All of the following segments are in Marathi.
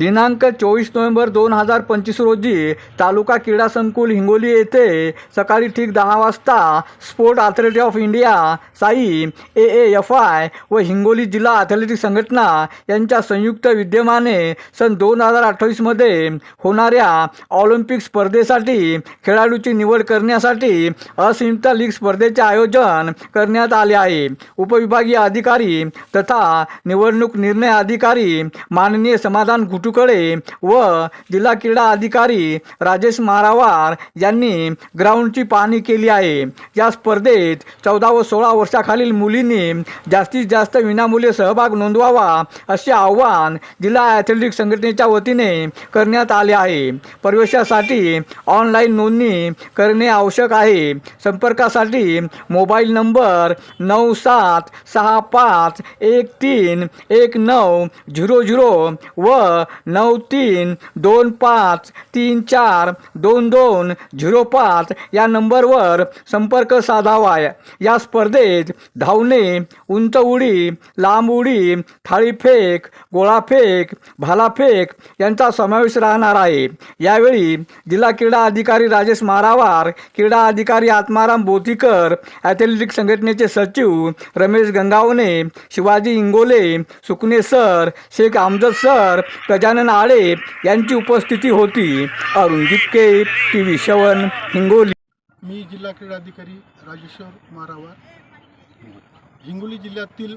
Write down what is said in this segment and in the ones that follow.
दिनांक चोवीस नोव्हेंबर दोन हजार पंचवीस रोजी तालुका क्रीडा संकुल हिंगोली येथे सकाळी ठीक दहा वाजता sport authority of India SAI A A F I व हिंगोली जिल्हा ॲथलेटिक संघटना यांच्या संयुक्त विद्यमाने सन दोन हजार अठ्ठावीसमध्ये होणाऱ्या ऑलिम्पिक स्पर्धेसाठी खेळाडूची निवड करण्यासाठी असिंत लीग स्पर्धेचे आयोजन करण्यात आले आहे. उपविभागीय अधिकारी तथा निवडणूक निर्णय अधिकारी माननीय समाधान तुकडे व जिल्हा क्रीडा अधिकारी राजेश मारावार यांनी ग्राउंडची पाहणी केली आहे. या स्पर्धेत चौदा व सोळा वर्षाखालील मुलींनी जास्तीत जास्त विनामूल्य सहभाग नोंदवावा असे आवाहन जिल्हा ॲथलेटिक संघटनेच्या वतीने करण्यात आले आहे. प्रवेशासाठी ऑनलाईन नोंदणी करणे आवश्यक आहे. संपर्कासाठी मोबाईल नंबर नऊ सात सहा पाच एक तीन एक नऊ झिरो झिरो व नऊ तीन दोन पाच तीन चार दोन दोन झिरो पाच या नंबरवर संपर्क साधावा या स्पर्धेत धावणे उंच उडी लांब उडी थाळीफेक गोळाफेक भालाफेक यांचा समावेश राहणार आहे. यावेळी जिल्हा क्रीडा अधिकारी राजेश मारावार क्रीडा अधिकारी आत्माराम बोतीकर ॲथलेटिक संघटनेचे सचिव रमेश गंगावणे शिवाजी इंगोले सुकणे सर शेख आमजद सर गजानन आळे यांची उपस्थिती होती. अरुण जितके टी व्ही शवन हिंगोली. मी जिल्हा क्रीडा अधिकारी राजेश्वर मारावार. हिंगोली जिल्ह्यातील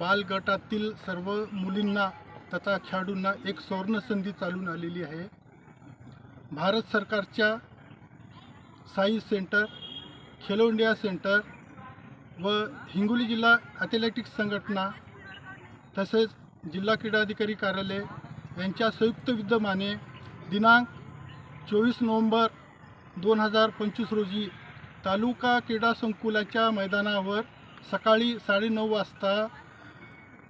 बालगटातील सर्व मुलींना तथा खेळाडूंना एक सुवर्ण संधी चालून आलेली आहे. भारत सरकारच्या SAI center Khelo India center व हिंगोली जिल्हा ॲथलेटिक्स संघटना तसेच जिल्हा क्रीडाधिकारी कार्यालय यांच्या संयुक्त विद्यमाने दिनांक चोवीस नोव्हेंबर दोन हजार पंचवीस रोजी तालुका क्रीडा संकुलाच्या मैदानावर सकाळी साडेनऊ वाजता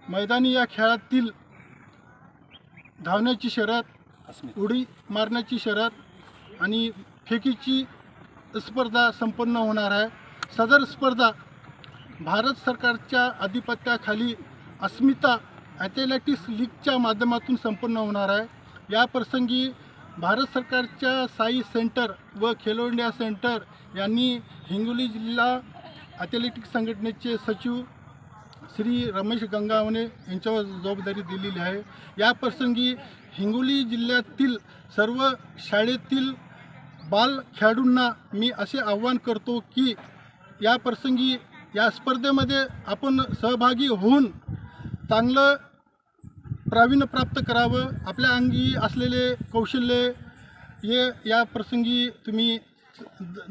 मैदानी या खेळातील धावण्याची शर्यत उडी मारण्याची शर्यत आणि फेकीची स्पर्धा संपन्न होणार आहे. सदर स्पर्धा भारत सरकारच्या आधिपत्याखाली अस्मिता ॲथलेटिक्स लीगच्या माध्यमातून संपन्न होणार आहे. या प्रसंगी भारत सरकारच्या साई सेंटर व खेलो इंडिया सेंटर यांनी हिंगोली जिल्हा ॲथलेटिक्स संघटनेचे सचिव श्री रमेश गंगावणे यांच्यावर जबाबदारी दिलेली आहे. या प्रसंगी हिंगोली जिल्ह्यातील सर्व शाळेतील बाल खेळाडूंना मी असे आव्हान करतो की या प्रसंगी या स्पर्धेमध्ये आपण सहभागी होऊन चांगलं प्रावीण्य प्राप्त करावं आपल्या अंगी असलेले कौशल्य हे या प्रसंगी तुम्ही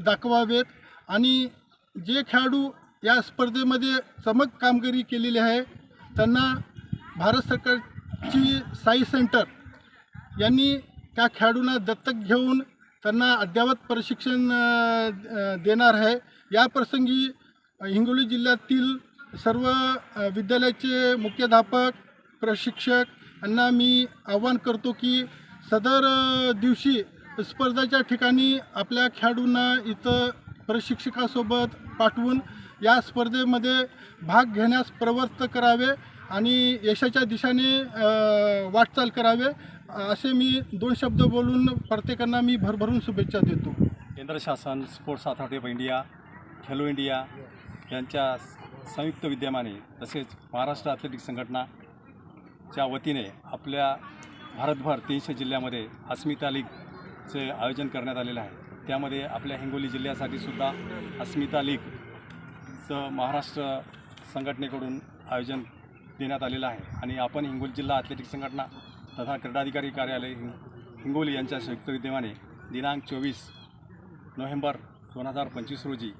दाखवावेत. आणि जे खेळाडू या स्पर्धेमध्ये चमक कामगिरी केलेली आहे त्यांना भारत सरकारची साई सेंटर यांनी त्या खेळाडूंना दत्तक घेऊन त्यांना अद्ययावत प्रशिक्षण देणार आहे. या प्रसंगी हिंगोली जिल्ह्यातील सर्व विद्यालयाचे मुख्याध्यापक प्रशिक्षक यांना मी आवाहन करतो की सदर दिवशी स्पर्धेच्या ठिकाणी आपल्या खेळाडूंना इथं प्रशिक्षकासोबत पाठवून या स्पर्धेमध्ये भाग घेण्यास प्रवृत्त करावे आणि यशाच्या दिशेने वाटचाल करावे असे मी दोन शब्द बोलून प्रत्येकांना मी भरभरून शुभेच्छा देतो. केंद्र शासन sports authority of India Khelo India यांच्या संयुक्त विद्यमाने तसेच महाराष्ट्र ॲथलेटिक्स च्या वतीने आपल्या भारतभर तीनशे जिल्ह्यामध्ये अस्मिता लीगचे आयोजन करण्यात आलेलं आहे. त्यामध्ये आपल्या हिंगोली जिल्ह्यासाठी सुद्धा अस्मिता लीगचं महाराष्ट्र संघटनेकडून आयोजन देण्यात आलेलं आहे. आणि आपण हिंगोली जिल्हा ॲथलेटिक संघटना तथा क्रीडाधिकारी कार्यालय हिंग हिंगोली यांच्या संयुक्त विद्यमाने दिनांक चोवीस नोव्हेंबर दोन हजार पंचवीस रोजी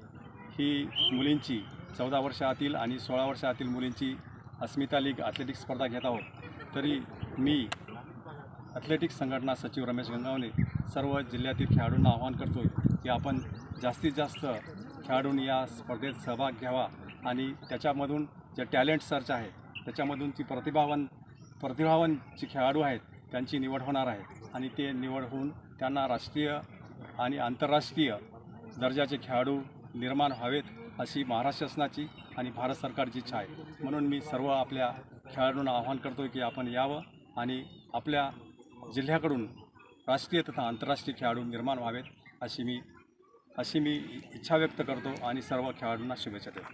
ही मुलींची चौदा वर्षातील आणि सोळा वर्षातील मुलींची अस्मिता लीग ॲथलेटिक्स स्पर्धा घेत आहोत. तरी मी ॲथलेटिक्स संघटना सचिव रमेश गंगावले सर्व जिल्ह्यातील खेळाडूंना आवाहन करतो की आपण जास्तीत जास्त खेळाडूंनी या स्पर्धेत सहभाग घ्यावा आणि त्याच्यामधून जे टॅलेंट सर्च आहे त्याच्यामधून ती प्रतिभावान प्रतिभावान जी खेळाडू आहेत त्यांची निवड होणार आहे. आणि ते निवड होऊन त्यांना राष्ट्रीय आणि आंतरराष्ट्रीय दर्जाचे खेळाडू निर्माण व्हावेत अशी महाराष्ट्र शासनाची आणि भारत सरकारची इच्छा आहे. म्हणून मी सर्व आपल्या खेळाडूंना आवाहन करतो की आपण यावं आणि आपल्या जिल्ह्याकडून राष्ट्रीय तथा आंतरराष्ट्रीय खेळाडू निर्माण व्हावेत अशी मी अशी मी इच्छा व्यक्त करतो आणि सर्व खेळाडूंना शुभेच्छा देतो.